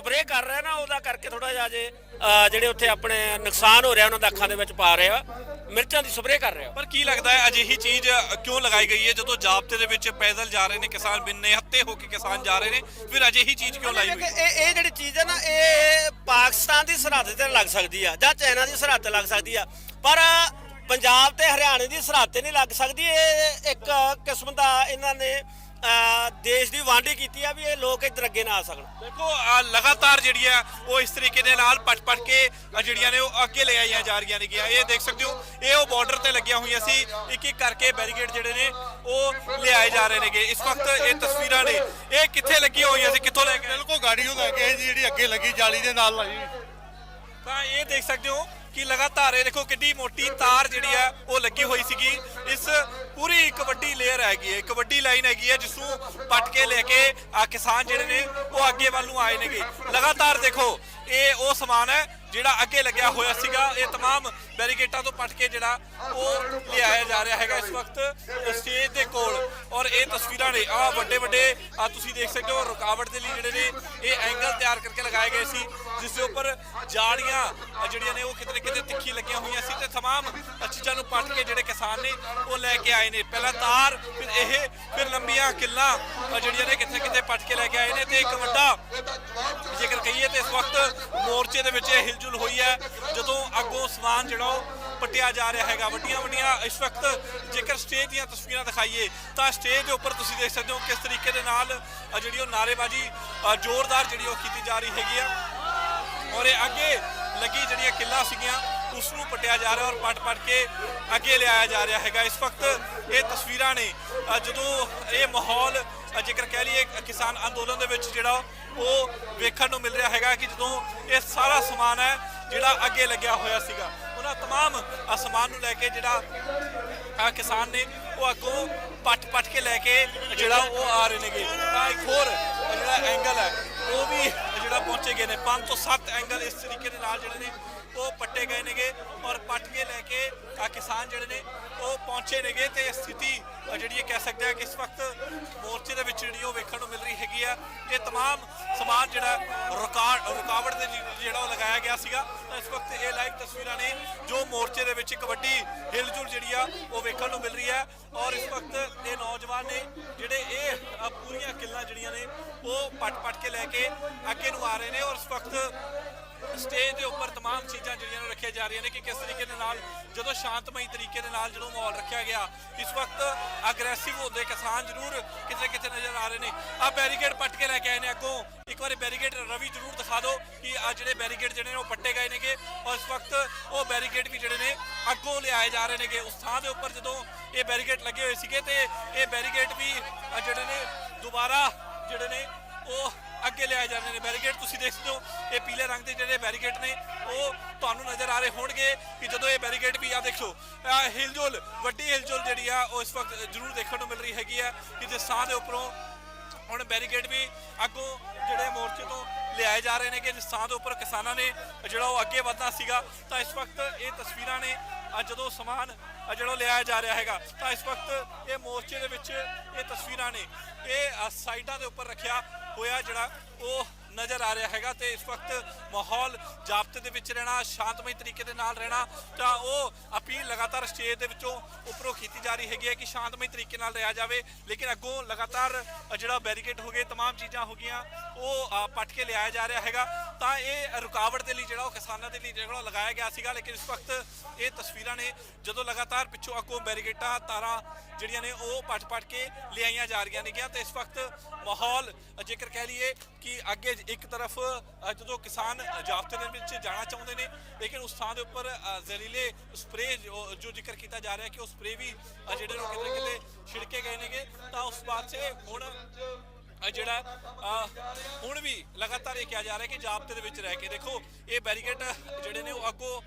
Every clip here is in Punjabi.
ਸਪਰੇਅ ਕਰ ਰਿਹਾ ਨਾ ਉਹਦਾ ਕਰਕੇ ਥੋੜਾ ਜਿਹਾ ਜੇ ਜਿਹੜੇ ਉੱਥੇ ਆਪਣੇ ਨੁਕਸਾਨ ਹੋ ਰਿਹਾ ਉਹਨਾਂ ਦੇ ਅੱਖਾਂ ਦੇ ਵਿੱਚ ਪਾ ਰਿਹਾ ਮਿਰਚਾਂ ਦੀ ਸਪਰੇਅ ਕਰ ਰਿਹਾ। ਪਰ ਕੀ ਲੱਗਦਾ ਹੈ ਅਜਿਹੀ ਚੀਜ਼ ਕਿਉਂ ਲਗਾਈ ਗਈ ਹੈ ਜਦੋਂ ਜਾਬਤੇ ਦੇ ਵਿੱਚ ਪੈਦਲ ਜਾ ਰਹੇ ਨੇ ਕਿਸਾਨ ਬਿੰਨੇ ਹੱਤੇ ਹੋ ਕੇ ਕਿਸਾਨ ਜਾ ਰਹੇ ਨੇ ਫਿਰ ਅਜਿਹੀ ਚੀਜ਼ ਕਿਉਂ ਲਾਈ ਹੋਈ ਇਹ ਇਹ ਜਿਹੜੀ ਚੀਜ਼ ਹੈ ਨਾ ਇਹ ਪਾਕਿਸਤਾਨ ਦੀ ਸਰਹੱਦ ਤੇ ਲੱਗ ਸਕਦੀ ਆ ਜਾਂ ਚਾਈਨਾ ਦੀ ਸਰਹੱਦ ਤੇ ਲੱਗ ਸਕਦੀ ਆ ਪਰ ਪੰਜਾਬ ਤੇ ਹਰਿਆਣੇ ਦੀ ਸਰਹੱਦ ਤੇ ਨਹੀਂ ਲੱਗ ਸਕਦੀ ਇਹ ਇੱਕ ਕਿਸਮ ਦਾ ਇਹਨਾਂ ਨੇ ਦੇਸ਼ ਦੀ ਵਾਂਢੀ ਕੀਤੀ ਆ ਵੀ ਇਹ ਲੋਕ ਇੱਧਰ ਅੱਗੇ ਨਾ ਆ ਸਕਣ। ਦੇਖੋ ਆਹ ਲਗਾਤਾਰ ਜਿਹੜੀ ਆ ਉਹ ਇਸ ਤਰੀਕੇ ਦੇ ਨਾਲ ਪਟ ਪਟ ਕੇ ਜਿਹੜੀਆਂ ਨੇ ਉਹ ਅੱਗੇ ਲੈ ਆਈਆਂ ਜਾ ਰਹੀਆਂ ਨੇਗੀਆਂ। ਇਹ ਦੇਖ ਸਕਦੇ ਹੋ ਇਹ ਉਹ ਬਾਰਡਰ ਤੇ ਲੱਗੀਆਂ ਹੋਈਆਂ ਸੀ। ਇੱਕ ਇੱਕ ਕਰਕੇ ਬੈਰੀਕੇਡ ਜਿਹੜੇ ਨੇ ਉਹ ਲਿਆਏ ਜਾ ਰਹੇ ਨੇਗੇ। ਇਸ ਵਕਤ ਇਹ ਤਸਵੀਰਾਂ ਨੇ ਇਹ ਕਿੱਥੇ ਲੱਗੀਆਂ ਹੋਈਆਂ ਸੀ ਕਿੱਥੋਂ ਲੈ ਕੇ? ਬਿਲਕੁਲ ਗਾੜੀ ਉਹ ਲੈ ਕੇ ਜਿਹੜੀ ਅੱਗੇ ਲੱਗੀ ਜਾਲੀ ਦੇ ਨਾਲ ਲਾਈ ਤਾਂ ਇਹ ਦੇਖ ਸਕਦੇ ਹੋ ਕਿ ਲਗਾਤਾਰ ਇਹ ਦੇਖੋ ਕਿੰਨੀ ਮੋਟੀ ਤਾਰ ਜਿਹੜੀ ਆ ਉਹ ਲੱਗੀ ਹੋਈ ਸੀਗੀ ਇਸ ਪੂਰੀ ਇੱਕ ਵੱਡੀ ਲੇਅਰ ਹੈਗੀ ਹੈ ਇੱਕ ਵੱਡੀ ਲਾਈਨ ਹੈਗੀ ਹੈ ਜਿਸ ਨੂੰ ਪੱਟ ਕੇ ਲੈ ਕੇ ਆ ਕਿਸਾਨ ਜਿਹੜੇ ਨੇ ਉਹ ਅੱਗੇ ਵੱਲ ਨੂੰ ਆਏ ਨੇਗੇ ਲਗਾਤਾਰ ਦੇਖੋ ਇਹ ਉਹ ਸਮਾਨ ਹੈ ਜਿਹੜਾ ਅੱਗੇ ਲੱਗਿਆ ਹੋਇਆ ਸੀਗਾ ਇਹ तमाम ਬੈਰੀਕੇਟਾਂ ਤੋਂ ਪੱਟ ਕੇ ਜਿਹੜਾ ਉਹ ਲਿਆਇਆ ਜਾ ਰਿਹਾ ਹੈਗਾ ਇਸ ਵਕਤ ਸਟੇਜ ਦੇ ਕੋਲ ਔਰ ਇਹ ਤਸਵੀਰਾਂ ਨੇ ਆ ਵੱਡੇ ਵੱਡੇ ਆ ਤੁਸੀਂ ਦੇਖ ਸਕਦੇ ਹੋ ਰੁਕਾਵਟ ਦੇ ਲਈ ਜਿਹੜੇ ਨੇ ਇਹ ਐਂਗਲ ਤਿਆਰ ਕਰਕੇ ਲਗਾਏ ਗਏ ਸੀ ਜਿਸ ਦੇ ਉੱਪਰ ਜਾਲੀਆਂ ਆ ਜਿਹੜੀਆਂ ਨੇ ਉਹ ਕਿਤੇ ਨਾ ਕਿਤੇ ਤਿੱਖੀ ਲੱਗੀਆਂ ਹੋਈਆਂ ਸੀ ਤੇ तमाम ਚੀਜ਼ਾਂ ਨੂੰ ਪੱਟ ਕੇ ਜਿਹੜੇ ਕਿਸਾਨ ਨੇ ਉਹ ਲੈ ਕੇ ਆਏ ਨੇ ਪਹਿਲਾਂ ਤਾਰ ਫਿਰ ਇਹ ਫਿਰ ਲੰਬੀਆਂ ਕਿੱਲਾਂ ਆ ਜਿਹੜੀਆਂ ਨੇ ਕਿੱਥੇ ਕਿਤੇ ਪੱਟ ਕੇ ਲੈ ਕੇ ਆਏ ਨੇ ਤੇ ਇੱਕ ਵੱਡਾ ਜੇਕਰ ਕਹੀਏ ਤੇ ਇਸ ਵਕਤ ਮੋਰਚੇ ਦੇ ਵਿੱਚ ਇਹ ਹਿਲਜੁਲ ਹੋਈ ਹੈ ਜਦੋਂ ਅੱਗੋਂ ਸਮਾਨ ਜਿਹੜਾ ਉਹ ਪੱਟਿਆ ਜਾ ਰਿਹਾ ਹੈਗਾ। ਵੱਡੀਆਂ ਵੱਡੀਆਂ ਇਸ ਵਕਤ ਜੇਕਰ ਸਟੇਜ ਦੀਆਂ ਤਸਵੀਰਾਂ ਦਿਖਾਈਏ, ਤਾਂ ਸਟੇਜ ਦੇ ਉੱਪਰ ਤੁਸੀਂ ਦੇਖ ਸਕਦੇ ਹੋ ਕਿਸ ਤਰੀਕੇ ਦੇ ਨਾਲ ਜਿਹੜੀ ਉਹ ਨਾਰੇਬਾਜ਼ੀ ਜ਼ੋਰਦਾਰ ਜਿਹੜੀ ਉਹ ਕੀਤੀ ਜਾ ਰਹੀ ਹੈਗੀ ਆ। ਔਰ ਇਹ ਅੱਗੇ ਲੱਗੀ ਜਿਹੜੀਆਂ ਕਿੱਲਾਂ ਸੀਗੀਆਂ, ਉਸ ਨੂੰ ਪਟਿਆ ਜਾ ਰਿਹਾ ਔਰ ਪਟ ਪਟ ਕੇ ਅੱਗੇ ਲਿਆਇਆ ਜਾ ਰਿਹਾ ਹੈਗਾ। ਇਸ ਵਕਤ ਇਹ ਤਸਵੀਰਾਂ ਨੇ ਜਦੋਂ ਇਹ ਮਾਹੌਲ ਜੇਕਰ ਕਹਿ ਲਈਏ ਕਿਸਾਨ ਅੰਦੋਲਨ ਦੇ ਵਿੱਚ ਜਿਹੜਾ ਉਹ ਵੇਖਣ ਨੂੰ ਮਿਲ ਰਿਹਾ ਹੈਗਾ ਕਿ ਜਦੋਂ ਇਹ ਸਾਰਾ ਸਮਾਨ ਹੈ ਜਿਹੜਾ ਅੱਗੇ ਲੱਗਿਆ ਹੋਇਆ ਸੀਗਾ। ਉਹਨਾਂ तमाम ਸਮਾਨ ਨੂੰ ਲੈ ਕੇ ਜਿਹੜਾ ਆ ਕਿਸਾਨ ਨੇ ਉਹ ਅੱਗੋਂ ਪੱਟ ਪੱਟ ਕੇ ਲੈ ਕੇ ਜਿਹੜਾ ਉਹ ਆ ਰਹੇ ਨੇਗੇ ਤਾਂ ਇੱਕ ਹੋਰ ਜਿਹੜਾ ਐਂਗਲ ਹੈ ਉਹ ਵੀ ਜਿਹੜਾ ਪਹੁੰਚੇ ਗਏ ਨੇ 5 ਤੋਂ 7 ਐਂਗਲ ਇਸ ਤਰੀਕੇ ਦੇ ਨਾਲ ਜਿਹੜੇ ਨੇ ਉਹ ਪੱਟੇ ਗਏ ਨੇਗੇ ਔਰ ਪੱਟ ਕੇ ਲੈ ਕੇ ਆ ਕਿਸਾਨ ਜਿਹੜੇ ਨੇ ਉਹ ਪਹੁੰਚੇ ਨੇਗੇ ਤੇ ਇਹ ਸਥਿਤੀ ਅ, ਜਿਹੜੀ ਇਹ ਕਹਿ ਸਕਦੇ ਆ ਕਿ ਇਸ ਵਕਤ ਮੋਰਚੇ ਦੇ ਵਿੱਚ ਜਿਹੜੀ ਉਹ ਵੇਖਣ ਨੂੰ ਮਿਲ ਰਹੀ ਹੈਗੀ ਆ ਇਹ तमाम ਸਮਾਨ ਜਿਹੜਾ ਰੁਕਾਵਟ ਰੁਕਾਵਟ ਦੇ ਜੀ- ਜਿਹੜਾ ਉਹ ਲਗਾਇਆ ਗਿਆ ਸੀਗਾ ਤਾਂ ਇਸ ਵਕਤ ਇਹ ਲਾਈਵ ਤਸਵੀਰਾਂ ਨੇ ਜੋ ਮੋਰਚੇ ਦੇ ਵਿੱਚ ਇੱਕ ਵੱਡੀ ਹਿਲਜੁਲ ਜਿਹੜੀ ਆ ਉਹ ਵੇਖਣ ਨੂੰ ਮਿਲ ਰਹੀ ਹੈ ਔਰ ਇਸ ਵਕਤ ਇਹ ਨੌਜਵਾਨ ਨੇ ਜਿਹੜੇ ਇਹ ਅ, ਪੂਰੀਆਂ ਕਿੱਲਾਂ ਜਿਹੜੀਆਂ ਨੇ ਉਹ ਪੱਟ-ਪੱਟ ਕੇ ਲੈ ਕੇ ਅੱਗੇ ਨੂੰ ਆ ਰਹੇ ਨੇ ਔਰ ਇਸ ਵਕਤ ਸਟੇਜ ਦੇ ਉੱਪਰ तमाम ਚੀਜ਼ਾਂ ਜਿਹੜੀਆਂ ਨੂੰ ਰੱਖੀਆਂ ਜਾ ਰਹੀਆਂ ਨੇ ਕਿ ਕਿਸ ਤਰੀਕੇ ਦੇ ਨਾਲ ਜਦੋਂ ਸ਼ਾਂਤਮਈ ਤਰੀਕੇ ਦੇ ਨਾਲ ਜਦੋਂ ਮਾਹੌਲ ਰੱਖਿਆ ਗਿਆ। ਇਸ ਵਕਤ ਅਗਰੈਸਿਵ ਹੁੰਦੇ ਕਿਸਾਨ ਜ਼ਰੂਰ ਕਿਤੇ ਕਿਤੇ ਨਜ਼ਰ ਆ ਰਹੇ ਨੇ। ਆ ਬੈਰੀਕੇਡ ਪੱਟ ਕੇ ਲੈ ਕੇ ਆਏ ਨੇ ਅੱਗੋਂ। ਇੱਕ ਵਾਰੀ ਬੈਰੀਕੇਡ ਰਵੀ ਜ਼ਰੂਰ ਦਿਖਾ ਦਿਓ ਕਿ ਆ ਜਿਹੜੇ ਬੈਰੀਕੇਡ ਜਿਹੜੇ ਨੇ ਉਹ ਪੱਟੇ ਗਏ ਨੇਗੇ। ਔਰ ਇਸ ਵਕਤ ਉਹ ਬੈਰੀਕੇਡ ਵੀ ਜਿਹੜੇ ਨੇ ਅੱਗੋਂ ਲਿਆਏ ਜਾ ਰਹੇ ਨੇਗੇ। ਉਸ ਥਾਂ ਦੇ ਉੱਪਰ ਜਦੋਂ ਇਹ ਬੈਰੀਕੇਡ ਲੱਗੇ ਹੋਏ ਸੀਗੇ ਤੇ ਇਹ ਬੈਰੀਕੇਡ ਵੀ ਜਿਹੜੇ ਨੇ ਦੁਬਾਰਾ ਜਿਹੜੇ ਨੇ ਉਹ ਅੱਗੇ ਲਿਆਏ ਜਾ ਰਹੇ ਨੇ ਬੈਰੀਕੇਡ। ਤੁਸੀਂ ਦੇਖ ਸਕਦੇ ਹੋ, ਇਹ ਪੀਲੇ ਰੰਗ ਦੇ ਜਿਹੜੇ ਬੈਰੀਕੇਡ ਨੇ, ਉਹ ਤੁਹਾਨੂੰ ਨਜ਼ਰ ਆ ਰਹੇ ਹੋਣਗੇ ਕਿ ਜਦੋਂ ਇਹ ਬੈਰੀਕੇਡ ਵੀ ਆ, ਦੇਖੋ ਹਿਲਜੁਲ, ਵੱਡੀ ਹਿਲਜੁਲ ਜਿਹੜੀ ਆ, ਉਹ ਇਸ ਵਕਤ ਜ਼ਰੂਰ ਦੇਖਣ ਨੂੰ ਮਿਲ ਰਹੀ ਹੈਗੀ ਆ ਕਿ ਜਿਸ ਥਾਂ ਦੇ ਉੱਪਰੋਂ ਹੁਣ ਬੈਰੀਕੇਡ ਵੀ ਅੱਗੋਂ ਜਿਹੜੇ ਮੋਰਚੇ ਤੋਂ ਲਿਆਏ ਜਾ ਰਹੇ ਨੇ ਕਿ ਜਿਸ ਥਾਂ ਦੇ ਉੱਪਰ ਕਿਸਾਨਾਂ ਨੇ ਜਿਹੜਾ ਉਹ ਅੱਗੇ ਵਧਣਾ ਸੀਗਾ, ਤਾਂ ਇਸ ਵਕਤ ਇਹ ਤਸਵੀਰਾਂ ਨੇ ਅੱਜ ਜਦੋਂ ਸਮਾਨ ਜਿਹੜਾ ਲਿਆਇਆ ਜਾ ਰਿਹਾ ਹੈਗਾ, ਤਾਂ ਇਸ ਵਕਤ ਇਹ ਮੋਰਚੇ ਦੇ ਵਿੱਚ ਇਹ ਤਸਵੀਰਾਂ ਨੇ, ਇਹ ਸਾਈਡਾਂ ਦੇ ਉੱਪਰ ਰੱਖਿਆ ਹੋਇਆ ਜਿਹੜਾ ਉਹ ਨਜ਼ਰ ਆ ਰਿਹਾ ਹੈਗਾ ਤੇ ਇਸ ਵਕਤ ਮਾਹੌਲ ਜਾਬਤੇ ਦੇ ਵਿੱਚ ਰਹਿਣਾ ਸ਼ਾਂਤਮਈ ਤਰੀਕੇ ਦੇ ਨਾਲ ਰਹਿਣਾ ਤਾਂ ਉਹ ਅਪੀਲ ਲਗਾਤਾਰ ਸਟੇਜ ਦੇ ਵਿੱਚੋਂ ਉੱਪਰੋਂ ਕੀਤੀ ਜਾ ਰਹੀ ਹੈਗੀ ਹੈ ਕਿ ਸ਼ਾਂਤਮਈ ਤਰੀਕੇ ਨਾਲ ਰਿਹਾ ਜਾਵੇ ਲੇਕਿਨ ਅੱਗੋਂ ਲਗਾਤਾਰ ਅ, ਜਿਹੜਾ ਬੈਰੀਕੇਡ ਹੋ ਗਏ तमाम ਚੀਜ਼ਾਂ ਹੋ ਗਈਆਂ ਉਹ ਅ, ਪੱਟ ਕੇ ਲਿਆਇਆ ਜਾ ਰਿਹਾ ਹੈਗਾ ਤਾਂ ਇਹ ਰੁਕਾਵਟ ਦੇ ਲਈ ਜਿਹੜਾ ਉਹ ਕਿਸਾਨਾਂ ਦੇ ਲਈ ਜਿਹੜਾ ਉਹ ਲਗਾਇਆ ਗਿਆ ਸੀਗਾ ਲੇਕਿਨ ਇਸ ਵਕਤ ਇਹ ਤਸਵੀਰਾਂ ਨੇ ਜਦੋਂ ਲਗਾਤਾਰ ਪਿੱਛੋਂ ਅੱਗੋਂ ਬੈਰੀਕੇਡਾਂ ਤਾਰਾਂ ਜਿਹੜੀਆਂ ਨੇ ਉਹ ਪੱਟ ਪੱਟ ਕੇ ਲਿਆਈਆਂ ਜਾ ਰਹੀਆਂ ਨੇਗੀਆਂ ਤੇ ਇਸ ਵਕਤ ਮਾਹੌਲ ਅ, ਜੇਕਰ ਕਹਿ ਲਈਏ ਕਿ ਅੱਗੇ ਇੱਕ ਤਰਫ ਜਦੋਂ ਕਿਸਾਨ ਜਾਬਤੇ ਦੇ ਵਿੱਚ ਜਾਣਾ ਚਾਹੁੰਦੇ ਨੇ ਲੇਕਿਨ ਉਸ ਥਾਂ ਦੇ ਉੱਪਰ ਅ, ਜ਼ਹਿਰੀਲੇ ਸਪਰੇ ਜੋ ਜ਼ਿਕਰ ਕੀਤਾ ਜਾ ਰਿਹਾ ਕਿ ਉਹ ਸਪਰੇ ਵੀ ਜਿਹੜੇ ਨੇ ਉਹ ਕਿਤੇ ਨਾ ਕਿਤੇ ਛਿੜਕੇ ਗਏ ਨੇਗੇ ਤਾਂ ਉਸ ਪਾਸੇ ਹੁਣ ਜਿਹੜਾ ਹੁਣ ਵੀ ਲਗਾਤਾਰ ਇਹ ਕਿਹਾ ਜਾ ਰਿਹਾ ਕਿ ਜਾਬਤੇ ਦੇ ਵਿੱਚ ਰਹਿ ਕੇ ਦੇਖੋ, ਇਹ ਬੈਰੀਕੇਡ ਜਿਹੜੇ ਨੇ ਉਹ ਅੱਗੋਂ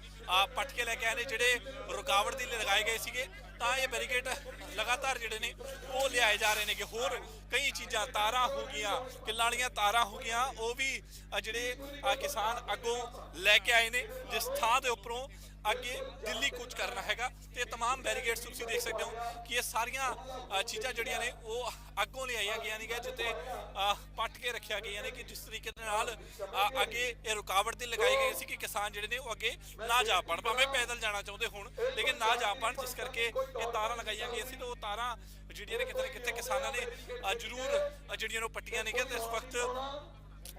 ਪੱਟ ਕੇ ਲੈ ਕੇ ਆਏ ਨੇ, ਜਿਹੜੇ ਰੁਕਾਵਟ ਦੇ ਲਈ ਲਗਾਏ ਗਏ ਸੀਗੇ, ਤਾਂ ਇਹ ਬੈਰੀਕੇਡ ਲਗਾਤਾਰ ਜਿਹੜੇ ਨੇ ਉਹ ਲਿਆਏ ਜਾ ਰਹੇ ਨੇ ਕਿ ਹੋਰ ਕਈ ਚੀਜ਼ਾਂ, ਤਾਰਾਂ ਹੋ ਗਈਆਂ, ਕਿੱਲਾਂ ਵਾਲੀਆਂ ਤਾਰਾਂ ਹੋ ਗਈਆਂ, ਉਹ ਵੀ ਜਿਹੜੇ ਕਿਸਾਨ ਅੱਗੋਂ ਲੈ ਕੇ ਆਏ ਨੇ, ਜਿਸ ਥਾਂ ਦੇ ਉੱਪਰੋਂ ਅੱਗੇ ਦਿੱਲੀ ਕੂਚ ਕਰਨਾ ਹੈਗਾ ਤੇ तमाम ਬੈਰੀਕੇਡਸ ਤੁਸੀਂ ਦੇਖ ਸਕਦੇ ਹੋ ਕਿ ਇਹ ਸਾਰੀਆਂ ਅ, ਚੀਜ਼ਾਂ ਜਿਹੜੀਆਂ ਨੇ ਉਹ ਅੱਗੋਂ ਲਿਆਈਆਂ ਗਈਆਂ ਨੇ ਜਿੱਤੇ ਅ, ਪੱਟ ਕੇ ਰੱਖਿਆ ਗਈਆਂ ਨੇ ਕਿ ਜਿਸ ਤਰੀਕੇ ਦੇ ਨਾਲ ਅ, ਅੱਗੇ ਇਹ ਰੁਕਾਵਟ ਦੀ ਲਗਾਈ ਗਈ ਸੀ ਕਿ ਕਿਸਾਨ ਜਿਹੜੇ ਨੇ ਉਹ ਅੱਗੇ ਨਾ ਜਾ ਪਾਣ ਭਾਵੇਂ ਪੈਦਲ ਜਾਣਾ ਚਾਹੁੰਦੇ ਹੋਣ ਲੇਕਿਨ ਨਾ ਜਾ ਪਾਣ ਜਿਸ ਕਰਕੇ ਇਹ ਤਾਰਾਂ ਲਗਾਈਆਂ ਗਈਆਂ ਸੀ ਤੇ ਉਹ ਤਾਰਾਂ ਜਿਹੜੀਆਂ ਨੇ ਕਿਤੇ ਨਾ ਕਿਤੇ ਕਿਸਾਨਾਂ ਨੇ ਅ, ਜ਼ਰੂਰ ਅ, ਜਿਹੜੀਆਂ ਨੇ ਉਹ ਪੱਟੀਆਂ ਨੇ ਕਿ ਤੇ ਇਸ ਵਕਤ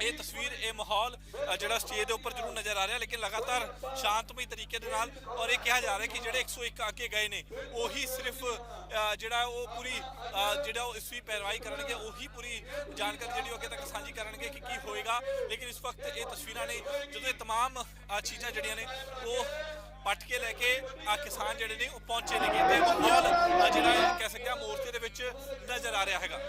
ਇਹ ਤਸਵੀਰ ਇਹ ਮਾਹੌਲ ਅ, ਜਿਹੜਾ ਸਟੇਜ ਦੇ ਉੱਪਰ ਜ਼ਰੂਰ ਨਜ਼ਰ ਆ ਰਿਹਾ ਲੇਕਿਨ ਲਗਾਤਾਰ ਸ਼ਾਂਤਮਈ ਤਰੀਕੇ ਦੇ ਨਾਲ ਔਰ ਇਹ ਕਿਹਾ ਜਾ ਰਿਹਾ ਕਿ ਜਿਹੜੇ 101 ਅੱਗੇ ਗਏ ਨੇ ਉਹੀ ਸਿਰਫ ਅ, ਜਿਹੜਾ ਉਹ ਪੂਰੀ ਅ, ਜਿਹੜਾ ਉਹ ਇਸ ਵੀ ਪੈਰਵਾਈ ਕਰਨਗੇ ਉਹੀ ਪੂਰੀ ਜਾਣਕਾਰੀ ਜਿਹੜੀ ਉਹ ਅੱਗੇ ਤੱਕ ਸਾਂਝੀ ਕਰਨਗੇ ਕਿ ਕੀ ਹੋਏਗਾ ਲੇਕਿਨ ਇਸ ਵਕਤ ਇਹ ਤਸਵੀਰਾਂ ਨੇ ਜਦੋਂ ਇਹ तमाम ਅ, ਚੀਜ਼ਾਂ ਜਿਹੜੀਆਂ ਨੇ ਉਹ ਪੱਟ ਕੇ ਲੈ ਕੇ ਆ ਕਿਸਾਨ ਜਿਹੜੇ ਨੇ ਉਹ ਪਹੁੰਚੇ ਨੇ ਤੇ ਮਾਹੌਲ ਅ, ਜਿਹੜਾ ਇਹ ਕਹਿ ਸਕਦੇ ਆ ਮੋਰਚੇ ਦੇ ਵਿੱਚ ਨਜ਼ਰ ਆ ਰਿਹਾ ਹੈਗਾ